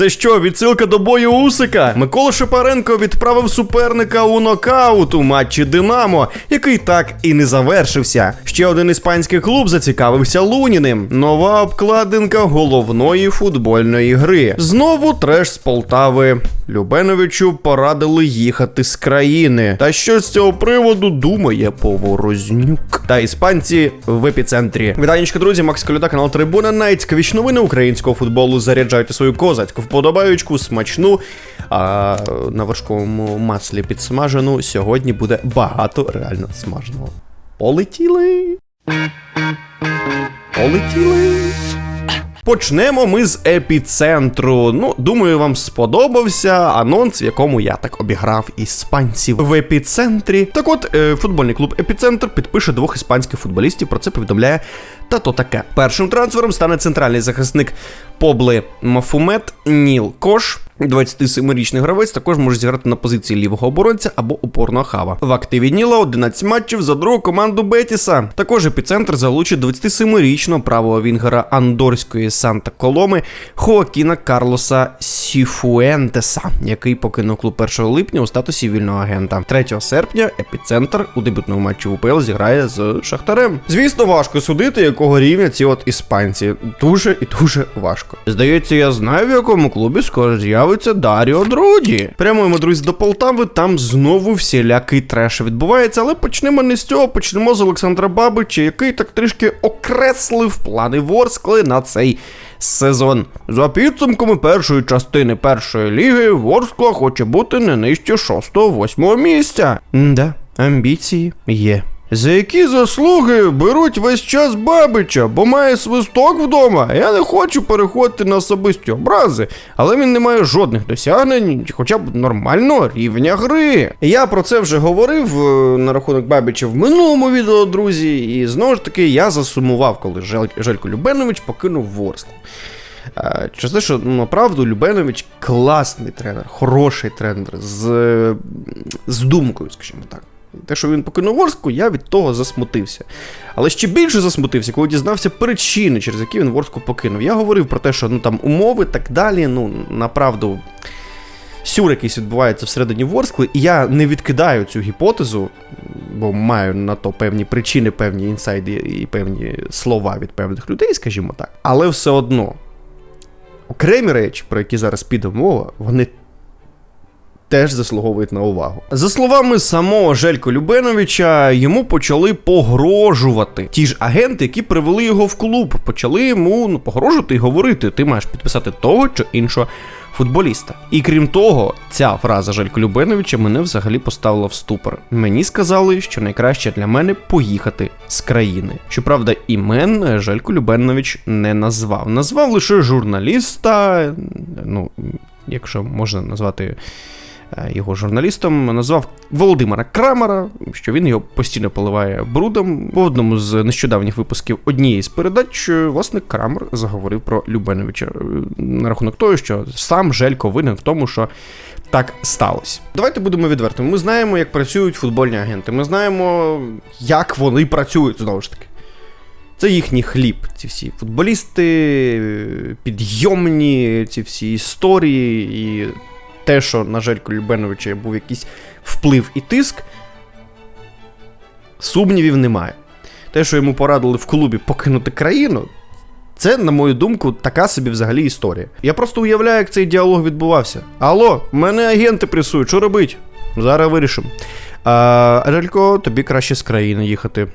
Це що, відсилка до бою Усика? Микола Шипаренко відправив суперника у нокаут у матчі Динамо, який так і не завершився. Ще один іспанський клуб зацікавився Луніним. Нова обкладинка головної футбольної гри. Знову треш з Полтави. Любеновичу порадили їхати з країни. Та що з цього приводу думає Поворознюк? Та іспанці в епіцентрі. Вітанечка, друзі, Макс Коляда, канал Трибуна. Найцікавіші новини українського футболу. Заряджайте свою козацьку вподобаючку, смачну. А на вершковому маслі підсмажену сьогодні буде багато реально смаженого. Полетіли. Полетіли. Почнемо ми з епіцентру. Ну, думаю, вам сподобався анонс, в якому я так обіграв іспанців в епіцентрі. Так от, е, футбольний клуб Епіцентр підпише двох іспанських футболістів. Про це повідомляє та то таке. Першим трансфером стане центральний захисник Побле Мафумет Ніл Кош. 27-річний гравець також може зіграти на позиції лівого оборонця або опорного хава. В активі Ніла 11 матчів за другу команду Бетіса. Також епіцентр залучить 27-річного правого вінгера Андорської Санта Коломи Хоакіна Карлоса Сіфуентеса, який покинув клуб 1 липня у статусі вільного агента. 3 серпня епіцентр у дебютному матчі УПЛ зіграє з Шахтарем. Звісно, важко судити, якого рівня ці от іспанці. Дуже і дуже важко. Здається, я знаю, в якому клубі скоро з'явиться Даріо Друді. Прямуємо, друзі, до Полтави. Там знову всілякий треш відбувається, але почнемо не з цього, почнемо з Олександра Бабича, який так трішки окреслив плани Ворскли на цей сезон. За підсумками першої частини першої ліги, Ворскла хоче бути не нижче 6-8 місця. Да, амбіції є. За які заслуги беруть весь час Бабича, бо має свисток вдома. Я не хочу переходити на особисті образи, але він не має жодних досягнень, хоча б нормального рівня гри. Я про це вже говорив е, на рахунок Бабича в минулому відео, друзі, і знову ж таки я засумував, коли Жел... Желько Любенович покинув Ворсклу. Е, Через те, що ну, направду Любенович класний тренер, хороший тренер, з, з думкою, скажімо так. Те, що він покинув Ворску, я від того засмутився. Але ще більше засмутився, коли дізнався причини, через які він Ворску покинув. Я говорив про те, що ну там умови так далі, ну направду. Сюр якийсь відбувається всередині Ворскли, і я не відкидаю цю гіпотезу, бо маю на то певні причини, певні інсайди і певні слова від певних людей, скажімо так. Але все одно окремі речі, про які зараз піде мова, вони теж заслуговують на увагу. За словами самого Желько Любеновича, йому почали погрожувати. Ті ж агенти, які привели його в клуб, почали йому ну, погрожувати і говорити: ти маєш підписати того чи іншого футболіста. І крім того, ця фраза Желько Любеновича мене взагалі поставила в ступор. Mені сказали, що найкраще для мене поїхати з країни. Щоправда, імен Желько Любенович не назвав. Назвав лише журналіста, ну, якщо можна назвати його журналістом, назвав Володимира Крамера, що він його постійно поливає брудом. В одному з нещодавніх випусків однієї з передач, е, власне, Крамер заговорив про Любеновича е, на рахунок того, що сам Желько винен в тому, що так сталося. Давайте будемо відвертими. Ми знаємо, як працюють футбольні агенти. Ми знаємо, як вони працюють знову ж таки. Це їхній хліб, ці всі футболісти, підйомні, ці всі історії, і те, що на Желько Любеновича був якийсь вплив і тиск, сумнівів немає. Те, що йому порадили в клубі покинути країну, це, на мою думку, така собі взагалі історія. Я просто уявляю, як цей діалог відбувався. Алло, мене агенти пресують, що робить? Зараз вирішимо. А, Желько, тобі краще з країни їхати.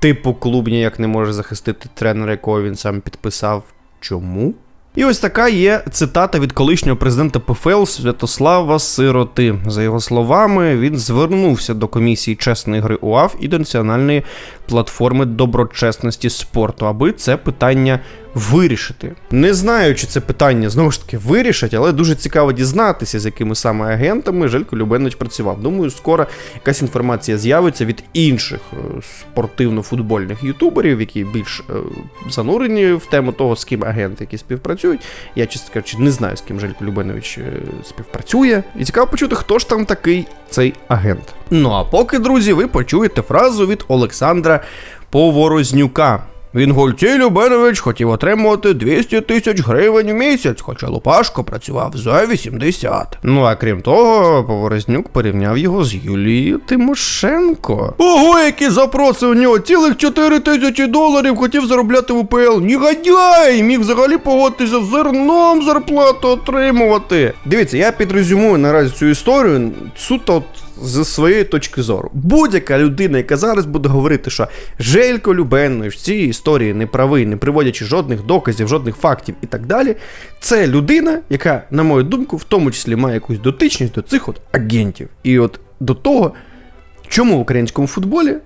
Типу, клуб ніяк не може захистити тренера, якого він сам підписав. Чому? І ось така є цитата від колишнього президента ПФЛ Святослава Сироти. За його словами, він звернувся до комісії чесної гри УАФ і до національної платформи доброчесності спорту, аби це питання вирішити. Не знаю, чи це питання знову ж таки вирішать, але дуже цікаво дізнатися, з якими саме агентами Желько Любенович працював. Думаю, скоро якась інформація з'явиться від інших е, спортивно-футбольних ютуберів, які більш е, занурені в тему того, з ким агенти, які співпрацюють. Я, чесно кажучи, не знаю, з ким Желько Любенович е, співпрацює. І цікаво почути, хто ж там такий цей агент. Ну а поки, друзі, ви почуєте фразу від Олександра Поворознюка. Вінгольцій Любенович хотів отримувати 200 тисяч гривень в місяць, хоча Лупашко працював за 80. Ну а крім того, Поворознюк порівняв його з Юлією Тимошенко. Ого, які запроси у нього! Цілих 4 тисячі доларів хотів заробляти в УПЛ. Негодяй! Міг взагалі погодитися з зерном зарплату отримувати. Дивіться, я підрезюмую наразі цю історію суто зі своєї точки зору. Будь-яка людина, яка зараз буде говорити, що Желько Любенний в цій історії не правий, не приводячи жодних доказів, жодних фактів і так далі, це людина, яка, на мою думку, в тому числі має якусь дотичність до цих от агентів. І от до того, чому в українському футболі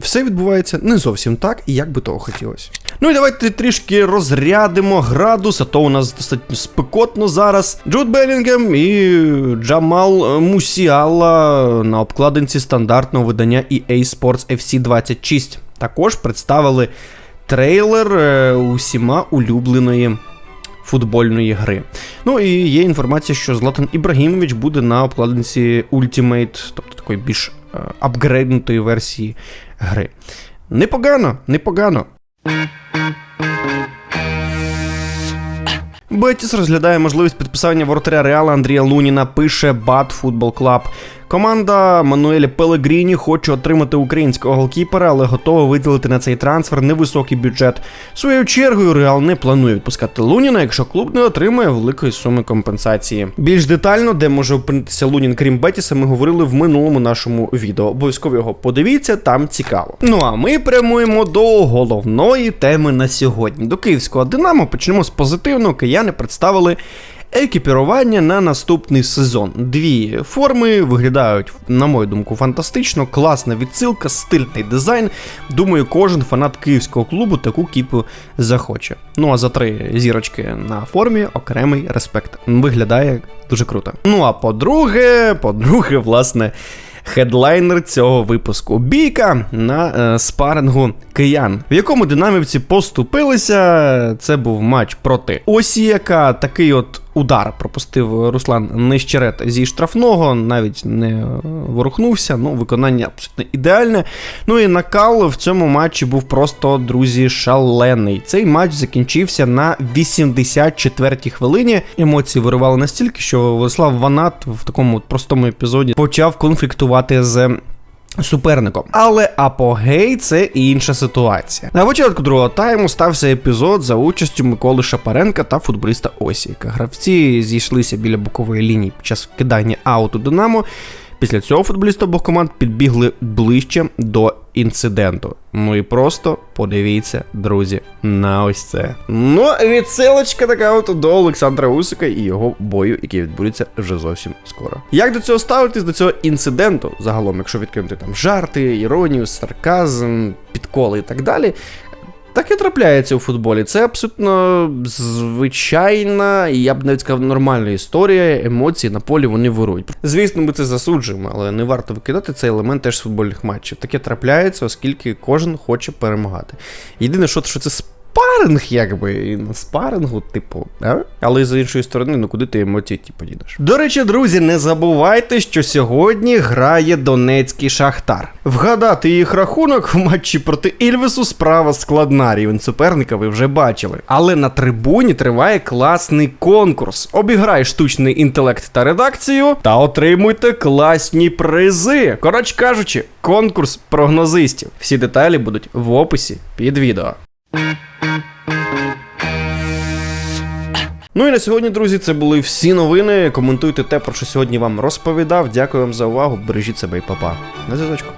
все відбувається не зовсім так, як би того хотілося. Ну і давайте трішки розрядимо градус, а то у нас достатньо спекотно зараз. Джуд Белінгем і Джамал Мусіала на обкладинці стандартного видання EA Sports FC 26. Також представили трейлер е, усіма улюбленої футбольної гри. Ну і є інформація, що Златан Ібрагімович буде на обкладинці Ultimate, тобто такої більш е, апгрейднутої версії гри. Непогано, непогано. Бетіс розглядає можливість підписання воротаря Реала Андрія Луніна, пише Бат Футбол Клаб. Команда Мануеля Пелегріні хоче отримати українського голкіпера, але готова виділити на цей трансфер невисокий бюджет. Своєю чергою Реал не планує відпускати Луніна, якщо клуб не отримає великої суми компенсації. Більш детально, де може опинитися Лунін, крім Бетіса, ми говорили в минулому нашому відео. Обов'язково його подивіться, там цікаво. Ну а ми прямуємо до головної теми на сьогодні. До київського Динамо почнемо з позитивного. Кияни представили Екіпірування на наступний сезон. Дві форми виглядають, на мою думку, фантастично, класна відсилка, стильний дизайн. Думаю, кожен фанат київського клубу таку кіпу захоче. Ну а за три зірочки на формі окремий респект. Виглядає дуже круто. Ну а по-друге, по-друге, власне. Хедлайнер цього випуску бійка на е, спарингу киян, в якому динамівці поступилися. Це був матч проти Осі, яка такий от удар пропустив Руслан Нещерет зі штрафного, навіть не ворухнувся. Ну, виконання абсолютно ідеальне. Ну і накал в цьому матчі був просто, друзі, шалений. Цей матч закінчився на 84-й хвилині. Емоції виривали настільки, що Владислав Ванат в такому простому епізоді почав конфліктувати з. Суперником, але апогей це інша ситуація. На початку другого тайму стався епізод за участю Миколи Шапаренка та футболіста Осіка. Гравці зійшлися біля бокової лінії під час кидання ауту Динамо. Після цього футболісти обох команд підбігли ближче до інциденту. Ну і просто подивіться, друзі, на ось це. Ну, відсилочка така от до Олександра Усика і його бою, який відбудеться вже зовсім скоро. Як до цього ставитись до цього інциденту, загалом, якщо відкинути там жарти, іронію, сарказм, підколи і так далі. Так і трапляється у футболі. Це абсолютно звичайна, і я б навіть сказав, нормальна історія. Емоції на полі вони вирують. Звісно, ми це засуджуємо, але не варто викидати цей елемент теж з футбольних матчів. Таке трапляється, оскільки кожен хоче перемагати. Єдине, що, що це спаринг, якби, і на спарингу, типу, а? але з іншої сторони, ну куди ти емоції ті подінеш. До речі, друзі, не забувайте, що сьогодні грає Донецький Шахтар. Вгадати їх рахунок в матчі проти Ільвесу справа складна. Рівень суперника ви вже бачили. Але на трибуні триває класний конкурс. Обіграй штучний інтелект та редакцію та отримуйте класні призи. Коротше кажучи, конкурс прогнозистів. Всі деталі будуть в описі під відео. Ну і на сьогодні, друзі, це були всі новини. Коментуйте те, про що сьогодні вам розповідав. Дякую вам за увагу. Бережіть себе і папа. На зв'язочку.